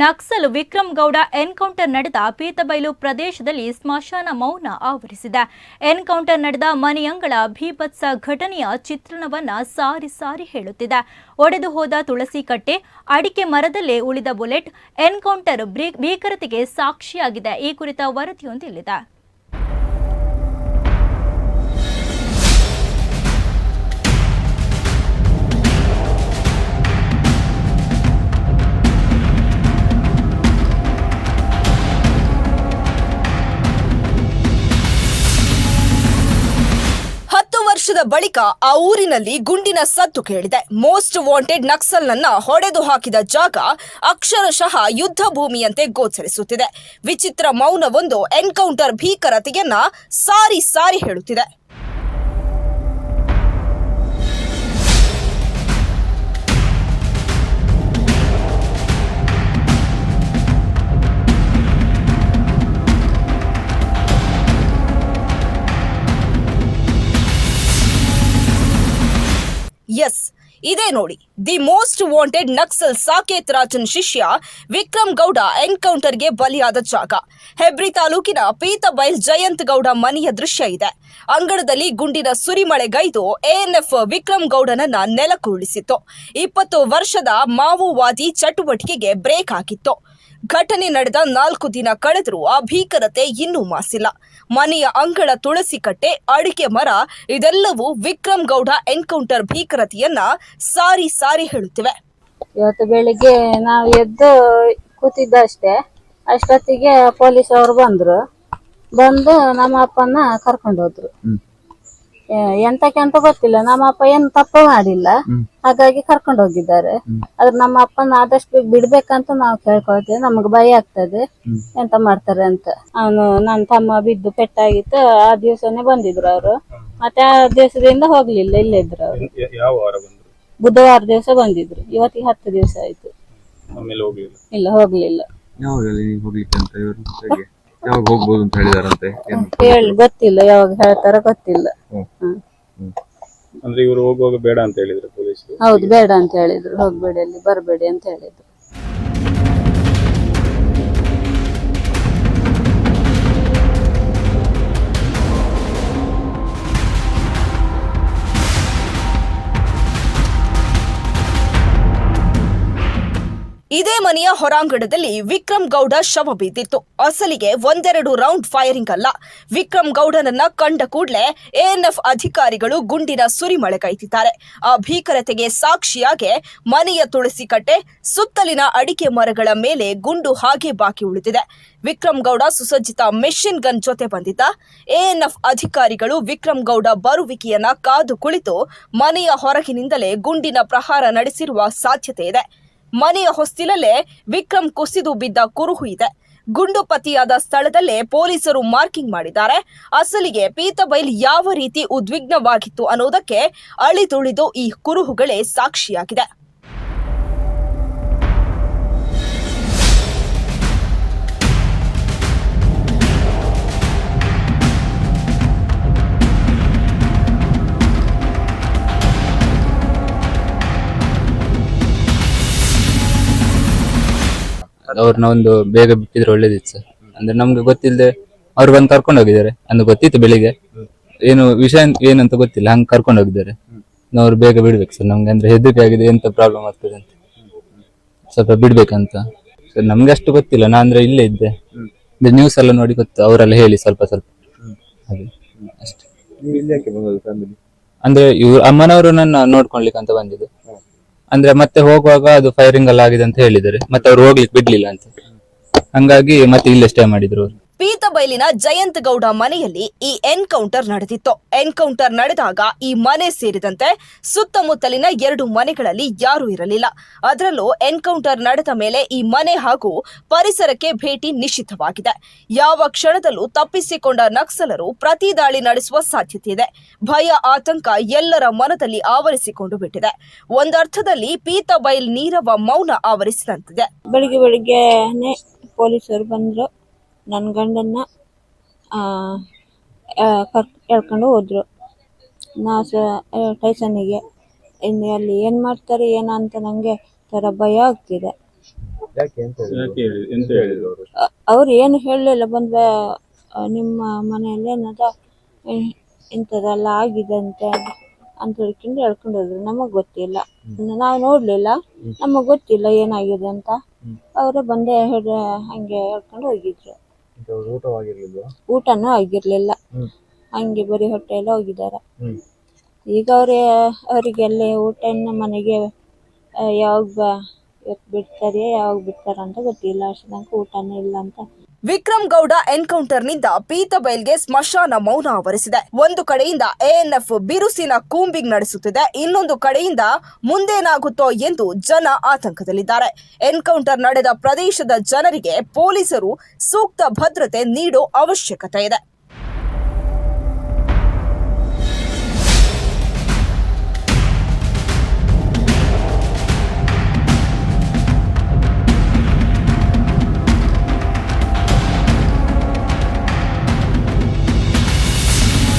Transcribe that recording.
Naxal Vikram Gowda encounter ನಡೆದ ಪೀತಬೈಲು ಪ್ರದೇಶದಲ್ಲಿ ಸ್ಮಶಾನ ಮೌನ ಆವರಿಸಿದೆ. ಎನ್ಕೌಂಟರ್ ನಡೆದ ಮನೆಯಂಗಳ ಭೀಭತ್ಸ ಘಟನೆಯ ಚಿತ್ರಣವನ್ನ ಸಾರಿ ಸಾರಿ ಹೇಳುತ್ತಿದೆ. ಒಡೆದು ಹೋದ ತುಳಸಿ ಕಟ್ಟೆ ಅಡಿಕೆ ಮರದಲ್ಲೇ ಉಳಿದ ಬುಲೆಟ್ ಎನ್ಕೌಂಟರ್ ಭೀಕರತೆಗೆ ಸಾಕ್ಷಿಯಾಗಿದೆ. ಈ ಕುರಿತ ವರದಿಯೊಂದಿಲ್ಲಿದೆ. ವರ್ಷದ ಬಳಿಕ ಆ ಊರಿನಲ್ಲಿ ಗುಂಡಿನ ಸದ್ದು ಕೇಳಿದೆ. ಮೋಸ್ಟ್ ವಾಂಟೆಡ್ ನಕ್ಸಲ್ನನ್ನ ಹೊಡೆದು ಹಾಕಿದ ಜಾಗ ಅಕ್ಷರಶಃ ಯುದ್ಧ ಭೂಮಿಯಂತೆ ಗೋಚರಿಸುತ್ತಿದೆ. ವಿಚಿತ್ರ ಮೌನವೊಂದು ಎನ್ಕೌಂಟರ್ ಭೀಕರತೆಯನ್ನ ಸಾರಿ ಸಾರಿ ಹೇಳುತ್ತಿದೆ. ಎಸ್ ಇದೇ ನೋಡಿ. The most wanted Naxal Saketh Rajan ಶಿಷ್ಯ ವಿಕ್ರಮ್ ಗೌಡ ಎನ್ಕೌಂಟರ್ಗೆ ಬಲಿಯಾದ ಜಾಗ. ಹೆಬ್ರಿ ತಾಲೂಕಿನ ಪೀತಬೈಲ್ ಜಯಂತ್ ಗೌಡ ಮನೆಯ ದೃಶ್ಯ ಇದೆ. ಅಂಗಡದಲ್ಲಿ ಗುಂಡಿನ ಸುರಿಮಳೆಗೈದು ಎಎನ್ಎಫ್ ವಿಕ್ರಮ್ ಗೌಡನನ್ನ ನೆಲಕ್ಕುರುಳಿಸಿತ್ತು ಇಪ್ಪತ್ತು ವರ್ಷದ ಮಾವೋವಾದಿ ಚಟುವಟಿಕೆಗೆ ಬ್ರೇಕ್ ಹಾಕಿತ್ತು. ಘಟನೆ ನಡೆದ ನಾಲ್ಕು ದಿನ ಕಳೆದರೂ ಆ ಭೀಕರತೆ ಇನ್ನೂ ಮಾಸಿಲ್ಲ. ಮನೆಯ ಅಂಗಳ ತುಳಸಿ ಕಟ್ಟೆ ಅಡಿಕೆ ಮರ ಇದೆಲ್ಲವೂ ವಿಕ್ರಮ್ ಗೌಡ ಎನ್ಕೌಂಟರ್ ಭೀಕರತೆಯನ್ನ ಸಾರಿ ಸಾರಿ ಹೇಳುತ್ತಿವೆ. ಇವತ್ತು ಬೆಳಿಗ್ಗೆ ನಾವು ಎದ್ದು ಕೂತಿದ್ದಷ್ಟೇ ಅಷ್ಟೊತ್ತಿಗೆ ಪೊಲೀಸ್ ಅವರು ಬಂದ್ರು. ಬಂದು ನಮ್ಮ ಅಪ್ಪನ ಕರ್ಕೊಂಡು ಹೋದ್ರು ಎಂತಕ್ಕೆ ಅಂತ ಗೊತ್ತಿಲ್ಲ. ನಮ್ಮ ಅಪ್ಪ ಏನು ತಪ್ಪು ಮಾಡಿಲ್ಲ. ಹಾಗಾಗಿ ಕರ್ಕೊಂಡು ಹೋಗಿದ್ದಾರೆ. ಆದ್ರೆ ನಮ್ಮ ಅಪ್ಪನ ಆದಷ್ಟು ಬೇಗ ಬಿಡ್ಬೇಕಂತ ನಾವು ಕೇಳ್ಕೊಳ್ತೇವೆ. ನಮಗ್ ಭಯ ಆಗ್ತದೆ. ಎಂತ ಮಾಡ್ತಾರೆ ಅಂತ. ಅವನು ನನ್ನ ತಮ್ಮ ಬಿದ್ದು ಪೆಟ್ಟಾಗಿತ್ತು. ಆ ದಿವಸನೇ ಬಂದಿದ್ರು ಅವರು. ಮತ್ತೆ ಆ ದಿವಸದಿಂದ ಹೋಗ್ಲಿಲ್ಲ. ಇಲ್ಲೇ ಇದ್ರು ಅವರು. ಯಾವ ವಾರ ಬಂದ್ರು? ಬುಧವಾರ ದಿವಸ ಬಂದಿದ್ರು. ಇವತ್ತಿಗೆ ಹತ್ತು ದಿವಸ ಆಯ್ತು. ಆಮೇಲೆ ಹೋಗ್ಲಿಲ್ಲ. ಇಲ್ಲ ಹೋಗ್ಲಿಲ್ಲ. ಯಾವಾಗ ನೀವು ಹೋಗ್ಲಿಕ್ಕೆ ಅಂತ ಇವರು ಯಾವಾಗ ಹೋಗ್ಬೋದು ಅಂತ ಹೇಳಿದಾರಂತೆ? ಏನು ಹೇಳಿ ಗೊತ್ತಿಲ್ಲ. ಯಾವಾಗ ಹೇಳ್ತಾರ ಗೊತ್ತಿಲ್ಲ. ಅಂದ್ರೆ ಇವರು ಹೋಗುವಾಗ ಬೇಡ ಅಂತ ಹೇಳಿದ್ರು ಪೊಲೀಸರು? ಹೌದು ಬೇಡ ಅಂತ ಹೇಳಿದ್ರು. ಹೋಗ್ಬೇಡಿ ಅಲ್ಲಿ ಬರಬೇಡಿ ಅಂತ ಹೇಳಿದ್ರು. ಇದೇ ಮನೆಯ ಹೊರಾಂಗಣದಲ್ಲಿ ವಿಕ್ರಮ್ ಗೌಡ ಶವ ಬಿದ್ದಿತ್ತು ಅಸಲಿಗೆ ಒಂದೆರಡು ರೌಂಡ್ ಫೈರಿಂಗ್ ಅಲ್ಲ. ವಿಕ್ರಮ್ ಗೌಡನನ್ನ ಕಂಡ ಕೂಡಲೇ ಎಎನ್ಎಫ್ ಅಧಿಕಾರಿಗಳು ಗುಂಡಿನ ಸುರಿಮಳೆಗೈದಿದ್ದಾರೆ ಆ ಭೀಕರತೆಗೆ ಸಾಕ್ಷಿಯಾಗಿ ಮನೆಯ ತುಳಸಿ ಕಟ್ಟೆ ಸುತ್ತಲಿನ ಅಡಿಕೆ ಮರಗಳ ಮೇಲೆ ಗುಂಡು ಹಾಗೆ ಬಾಕಿ ಉಳಿದಿದೆ. ವಿಕ್ರಮ್ ಗೌಡ ಸುಸಜ್ಜಿತ ಮೆಷಿನ್ ಗನ್ ಜೊತೆ ಬಂದಿದ್ದ. ಎಎನ್ಎಫ್ ಅಧಿಕಾರಿಗಳು ವಿಕ್ರಮ್ ಗೌಡ ಬರುವಿಕೆಯನ್ನ ಕಾದು ಕುಳಿತು ಮನೆಯ ಹೊರಗಿನಿಂದಲೇ ಗುಂಡಿನ ಪ್ರಹಾರ ನಡೆಸಿರುವ ಸಾಧ್ಯತೆ ಇದೆ. ಮನೆಯ ಹೊಸ್ತಿಲಲ್ಲೇ ವಿಕ್ರಮ್ ಕುಸಿದು ಬಿದ್ದ ಕುರುಹು ಇದೆ. ಗುಂಡು ಪತಿಯಾದ ಸ್ಥಳದಲ್ಲೇ ಪೊಲೀಸರು ಮಾರ್ಕಿಂಗ್ ಮಾಡಿದ್ದಾರೆ. ಅಸಲಿಗೆ ಪೀತಬೈಲ್ ಯಾವ ರೀತಿ ಉದ್ವಿಗ್ನವಾಗಿತ್ತು ಅನ್ನೋದಕ್ಕೆ ಅಳಿದುಳಿದು ಈ ಕುರುಹುಗಳೇ ಸಾಕ್ಷಿಯಾಗಿದೆ. ಅವ್ರನ್ನ ಒಂದು ಬೇಗ ಬಿಟ್ಟಿದ್ರೆ ಒಳ್ಳೇದಿತ್ತು ಸರ್. ಅಂದ್ರೆ ನಮ್ಗೆ ಗೊತ್ತಿಲ್ಲದೆ ಅವ್ರು ಬಂದು ಕರ್ಕೊಂಡು ಹೋಗಿದ್ದಾರೆ. ಅಂದ್ರೆ ಗೊತ್ತಿತ್ತು ಬೆಳಿಗ್ಗೆ. ಏನು ವಿಷಯ ಏನಂತ ಗೊತ್ತಿಲ್ಲ. ಹಂಗೆ ಕರ್ಕೊಂಡು ಹೋಗಿದ್ದಾರೆ. ಅವ್ರು ಬೇಗ ಬಿಡ್ಬೇಕು ಸರ್. ನಮ್ಗೆ ಅಂದ್ರೆ ಹೆದರಿಕೆ ಆಗಿದೆ. ಎಂತ ಪ್ರಾಬ್ಲಮ್ ಆಗ್ತದೆ ಅಂತ. ಸ್ವಲ್ಪ ಬಿಡ್ಬೇಕಂತ. ಸರ್ ನಮ್ಗೆ ಅಷ್ಟು ಗೊತ್ತಿಲ್ಲ. ನಾ ಅಂದ್ರೆ ಇಲ್ಲೇ ಇದ್ದೆ. ನ್ಯೂಸ್ ಎಲ್ಲ ನೋಡಿ ಗೊತ್ತು. ಅವರೆಲ್ಲ ಹೇಳಿ ಸ್ವಲ್ಪ ಸ್ವಲ್ಪ. ಹಾಗೆ. ಅಷ್ಟೇ. ನೀವು ಇಲ್ಲಿ ಯಾಕೆ ಬಂದದ್ದು ಫ್ಯಾಮಿಲಿ ಅಂದ್ರೆ ಇವ್ರು ಅಮ್ಮನವರು ನನ್ನ ನೋಡ್ಕೊಳ್ಲಿಕ್ಕೆ ಅಂತ ಬಂದಿದ್ದು. ಅಂದ್ರೆ ಮತ್ತೆ ಹೋಗುವಾಗ ಅದು ಫೈರಿಂಗ್ ಎಲ್ಲ ಆಗಿದೆ ಅಂತ ಹೇಳಿದ್ದಾರೆ. ಮತ್ತೆ ಅವ್ರು ಹೋಗ್ಲಿಕ್ಕೆ ಬಿಡ್ಲಿಲ್ಲ ಅಂತ. ಹಂಗಾಗಿ ಮತ್ತೆ ಇಲ್ಲೇ ಸ್ಟೇ ಮಾಡಿದ್ರು ಅವ್ರು. ಪೀತಬೈಲಿನ ಜಯಂತ್ ಗೌಡ ಮನೆಯಲ್ಲಿ ಈ ಎನ್ಕೌಂಟರ್ ನಡೆದಿತ್ತು. ಎನ್ಕೌಂಟರ್ ನಡೆದಾಗ ಈ ಮನೆ ಸೇರಿದಂತೆ ಸುತ್ತಮುತ್ತಲಿನ ಎರಡು ಮನೆಗಳಲ್ಲಿ ಯಾರೂ ಇರಲಿಲ್ಲ. ಅದರಲ್ಲೂ ಎನ್ಕೌಂಟರ್ ನಡೆದ ಮೇಲೆ ಈ ಮನೆ ಹಾಗೂ ಪರಿಸರಕ್ಕೆ ಭೇಟಿ ನಿಷಿದ್ಧವಾಗಿದೆ. ಯಾವ ಕ್ಷಣದಲ್ಲೂ ತಪ್ಪಿಸಿಕೊಂಡ ನಕ್ಸಲರು ಪ್ರತಿ ದಾಳಿ ನಡೆಸುವ ಸಾಧ್ಯತೆ ಇದೆ. ಭಯ, ಆತಂಕ ಎಲ್ಲರ ಮನದಲ್ಲಿ ಆವರಿಸಿಕೊಂಡು ಬಿಟ್ಟಿದೆ. ಒಂದರ್ಥದಲ್ಲಿ ಪೀತಬೈಲ್ ನೀರವ ಮೌನ ಆವರಿಸಿದಂತಿದೆ. ಬೆಳಿಗ್ಗೆ ಬೆಳಿಗ್ಗೆ ಪೊಲೀಸರು ಬಂದರು. ನನ್ನ ಗಂಡನ್ನ ಕರ್ ಎಳ್ಕೊಂಡು ಹೋದ್ರು. ನಾ ಸ ಟೈಸನ್ನಿಗೆ ಇನ್ನು ಅಲ್ಲಿ ಏನು ಮಾಡ್ತಾರೆ ಏನೋ ಅಂತ ನನಗೆ ಥರ ಭಯ ಆಗ್ತಿದೆ. ಯಾಕೆ ಅಂತ ಯಾಕೆ ಹೇಳಿ ಎಂತ ಹೇಳಿದ್ರು ಅವರು? ಅವ್ರು ಏನು ಹೇಳಲಿಲ್ಲ ಬಂದ ನಿಮ್ಮ ಮನೆಯಲ್ಲಿ ಏನದ ಇ- ಇಂಥದ್ದೆಲ್ಲ ಆಗಿದೆ ಅಂತ ಅಂತ ಹೇಳ್ಕೊಂಡು ಹೇಳ್ಕೊಂಡು ಹೋದ್ರು. ನಮಗೆ ಗೊತ್ತಿಲ್ಲ. ನಾವು ನೋಡ್ಲಿಲ್ಲ. ನಮಗೆ ಗೊತ್ತಿಲ್ಲ ಏನಾಗಿದೆ ಅಂತ. ಅವರೇ ಬಂದೆ ಹೇಳಿ ಹಂಗೆ ಹೇಳ್ಕೊಂಡು ಹೋಗಿದ್ರು. ಊಟವಾಗಿರ್ಲಿಲ್ವಾ ಊಟನೂ ಆಗಿರ್ಲಿಲ್ಲ ಹ್ಮ್. ಹಂಗೆ ಬರೀ ಹೊಟ್ಟೆಯಲ್ಲ ಹೋಗಿದ್ದಾರೆ ಹ್ಮ್. ಈಗ ಅವ್ರೆ ಅವರಿಗೆಲ್ಲ ಊಟ ಇನ್ನು ಮನೆಗೆ ಯಾವಾಗ ಇವತ್ತು ಬಿಡ್ತಾರೆ ಯಾವಾಗ ಬಿಡ್ತಾರ ಅಂತ ಗೊತ್ತಿಲ್ಲ ಅಷ್ಟು ತನಕ ಊಟನೇ ಇಲ್ಲ ಅಂತ ವಿಕ್ರಮ್ ಗೌಡ ಎನ್ಕೌಂಟರ್ನಿಂದ ಪೀತಬೈಲ್ಗೆ ಸ್ಮಶಾನ ಮೌನ ಆವರಿಸಿದೆ. ಒಂದು ಕಡೆಯಿಂದ ಎಎನ್ಎಫ್ ಬಿರುಸಿನ ಕೂಂಬಿಂಗ್ ನಡೆಸುತ್ತಿದೆ. ಇನ್ನೊಂದು ಕಡೆಯಿಂದ ಮುಂದೇನಾಗುತ್ತೋ ಎಂದು ಜನ ಆತಂಕದಲ್ಲಿದ್ದಾರೆ. ಎನ್ಕೌಂಟರ್ ನಡೆದ ಪ್ರದೇಶದ ಜನರಿಗೆ ಪೊಲೀಸರು ಸೂಕ್ತ ಭದ್ರತೆ ನೀಡೋ ಅವಶ್ಯಕತೆ ಇದೆ.